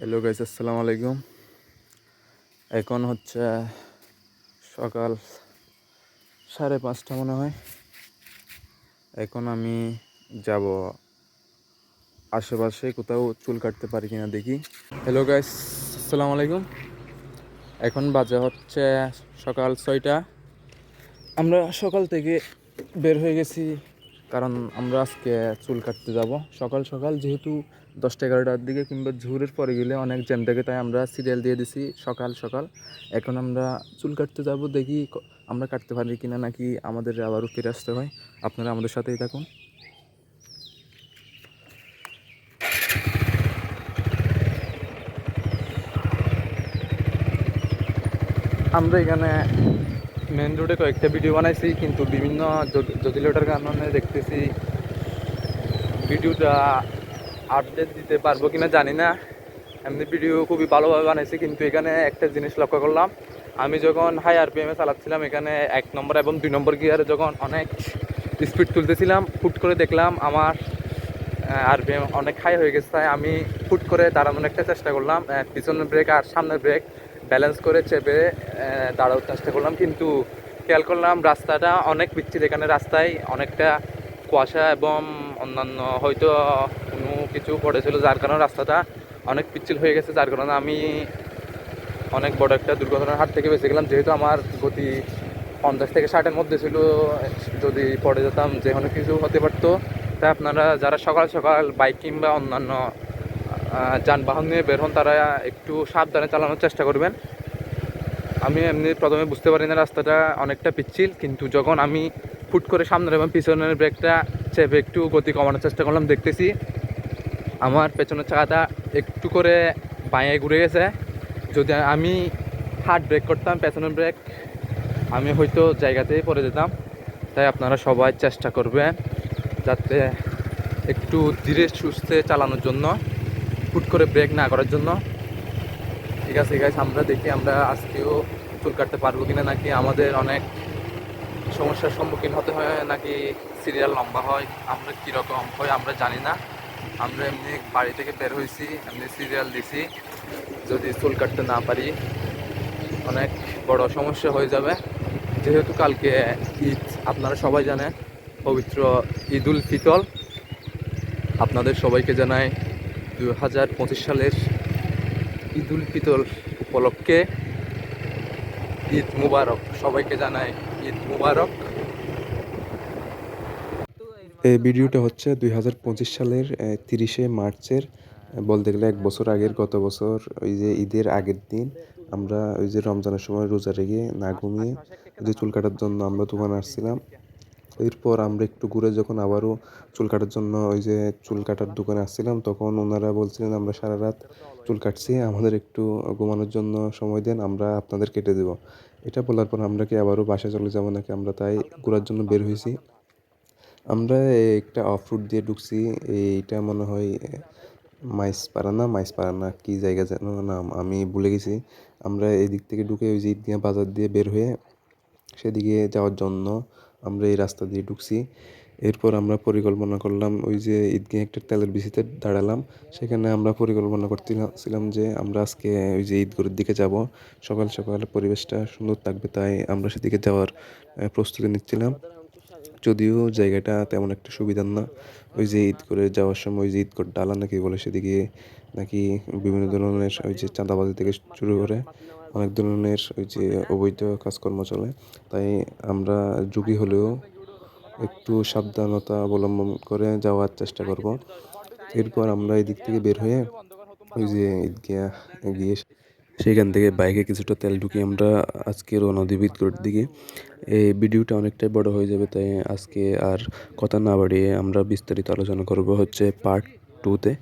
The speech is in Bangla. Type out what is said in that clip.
হ্যালো গাইস আসসালামু আলাইকুম। এখন হচ্ছে সকাল সাড়ে পাঁচটা মনে হয়। এখন আমি যাব আশেপাশে কোথাও চুল কাটতে পারি কিনা দেখি। হ্যালো গাইস আসসালামু আলাইকুম। এখন বাজে হচ্ছে সকাল ছয়টা। আমরা সকাল থেকে বের হয়ে গেছি কারণ আমরা আজকে চুল কাটতে যাব। সকাল সকাল যেহেতু দশটা এগারোটার দিকে কিংবা ঝুরের পরে গেলে অনেক জ্যাম থাকে, তাই আমরা সিরিয়াল দিয়ে দিছি সকাল সকাল। এখন আমরা চুল কাটতে যাব, দেখি আমরা কাটতে পারি কিনা নাকি আমাদের আবারও ফিরে আসতে হয়। আপনারা আমাদের সাথেই থাকুন। আমরা এখানে মেন রোডে কয়েকটা ভিডিও বানাইছি, কিন্তু বিভিন্ন জট- জটিলতার কারণে দেখতেছি ভিডিওটা আপডেট দিতে পারব কিনা জানি না। এমনি ভিডিও খুবই ভালোভাবে বানাইছি, কিন্তু এখানে একটা জিনিস লক্ষ্য করলাম। আমি যখন হাই আরপিএমে চালাচ্ছিলাম, এখানে এক নম্বর এবং দুই নম্বর গিয়ারে যখন অনেক স্পিড তুলতেছিলাম ফুট করে দেখলাম আমার আরপিএম অনেক হাই হয়ে গেছে, তাই আমি ফুট করে দাঁড়ানোর একটা চেষ্টা করলাম। পিছনের ব্রেক আর সামনের ব্রেক ব্যালেন্স করে চেপে দাঁড়ানোর চেষ্টা করলাম। কিন্তু খেয়াল করলাম রাস্তাটা অনেক পিচ্ছিল এখানে রাস্তায় অনেকটা কুয়াশা এবং অন্যান্য হয়তো কোনো কিছু পড়েছিল, যার কারণে রাস্তাটা অনেক পিচ্ছিল হয়ে গেছে। যার কারণে আমি অনেক বড় একটা দুর্ঘটনার হাত থেকে বেঁচে গেলাম। যেহেতু আমার গতি পঞ্চাশ থেকে ষাটের মধ্যে ছিল, যদি পড়ে যেতাম যে কোনো কিছু হতে পারতো। তাই আপনারা যারা সকাল সকাল বাইক কিংবা অন্যান্য যানবাহন নিয়ে বের হন, তারা একটু সাবধানে চালানোর চেষ্টা করবেন। আমি এমনি প্রথমে বুঝতে পারি না রাস্তাটা অনেকটা পিচ্ছিল, কিন্তু যখন আমি ফুট করে সামনের এবং পিছনের ব্রেকটা চেপে একটু গতি কমানোর চেষ্টা করলাম, দেখতেছি আমার পেছনের চাকাটা একটু করে বাঁয়ে ঘুরে গেছে। যদি আমি হার্ড ব্রেক করতাম, পেছনের ব্রেক আমি হয়তো জায়গাতেই পড়ে যেতাম। তাই আপনারা সবাই চেষ্টা করবেন যাতে একটু ধীরে সুস্থে চালানোর জন্য। ফুট করে ব্রেক না করার জন্য। ঠিক আছে গাইস আমরা দেখি, আমরা আজকেও চুল কাটতে পারব কিনা নাকি আমাদের অনেক সমস্যার সম্মুখীন হতে হয়, নাকি সিরিয়াল লম্বা হয়, আমরা কীরকম হয় আমরা জানি না। আমরা এমনি বাড়ি থেকে বের হয়েছি, এমনি সিরিয়াল দিছি যদি চুল কাটতে না পারি, অনেক বড় সমস্যা হয়ে যাবে। যেহেতু কালকে ঈদ, আপনারা সবাই জানেন, পবিত্র ঈদ উল ফিতর। আপনাদের সবাইকে জানাই দু হাজার পঁচিশ সালের ঈদ উল ফিতর উপলক্ষে ঈদ মুবারক। সবাইকে জানাই ঈদ মুবারক। এই ভিডিওটা হচ্ছে দুই হাজার পঁচিশ সালের তিরিশে মার্চের। বলতে গেলে এক বছর আগের, গত বছর ওই যে ঈদের আগের দিন আমরা ওই যে রমজানের সময় রোজা রেখে না ঘুমিয়ে যে চুল কাটার জন্য আমরা দোকানে আসছিলাম। এরপর আমরা একটু ঘুরে যখন আবারও চুল কাটার জন্য ওই যে চুল কাটার দোকানে আসছিলাম, তখন ওনারা বলছিলেন, আমরা সারা রাত চুল কাটছি, আমাদের একটু ঘুমানোর জন্য সময় দেন, আমরা আপনাদের কেটে দেবো। এটা বলার পর আমরা কি আবারও বাসায় চলে যাব নাকি আমরা তাই ঘোরার জন্য বের হয়েছি? আমরা একটা অফ রুট দিয়ে ঢুকছি, এইটা মনে হয় মাইসপাড়া না মাইসপাড়া না কি জায়গা যেন নাম, আমি ভুলে গেছি। আমরা এই দিক থেকে ঢুকে ওই যে ঈদগাহ বাজার দিয়ে বের হয়ে সেদিকে যাওয়ার জন্য আমরা এই রাস্তা দিয়ে ঢুকছি। এরপর আমরা পরিকল্পনা করলাম ওই যে ঈদগাহ একটা তেলের বিচিতে দাঁড়ালাম। সেখানে আমরা পরিকল্পনা করতেছিলাম যে আমরা আজকে ওই যে ঈদগড়ের দিকে যাব। সকাল সকাল পরিবেশটা সুন্দর থাকবে তাই আমরা সেদিকে যাওয়ার প্রস্তুতি নিচ্ছিলাম। যদিও জায়গাটা তেমন একটা সুবিধার না। ওই যে ঈদ করে যাওয়ার সময় ওই যে ঈদ করে ডালা নাকি বলে সেদিকে নাকি বিভিন্ন ধরনের ওই যে চাঁদাবাজি থেকে শুরু করে অনেক ধরনের ওই যে অবৈধ কাজকর্ম চলে। তাই আমরা ঝুঁকি হলেও একটু সাবধানতা অবলম্বন করে যাওয়ার চেষ্টা করব। এরপর আমরা এদিক থেকে বের হয়ে ওই যে ঈদগাহ গিয়ে সেখান থেকে বাইকে কিছুটা তেল ঢুকিয়ে আমরা আজকে রওনা দিই দিকে। এই ভিডিওটা অনেকটাই বড় হয়ে যাবে, তাই আজকে আর কথা না বাড়িয়ে আমরা বিস্তারিত আলোচনা করব হচ্ছে পার্ট টুতে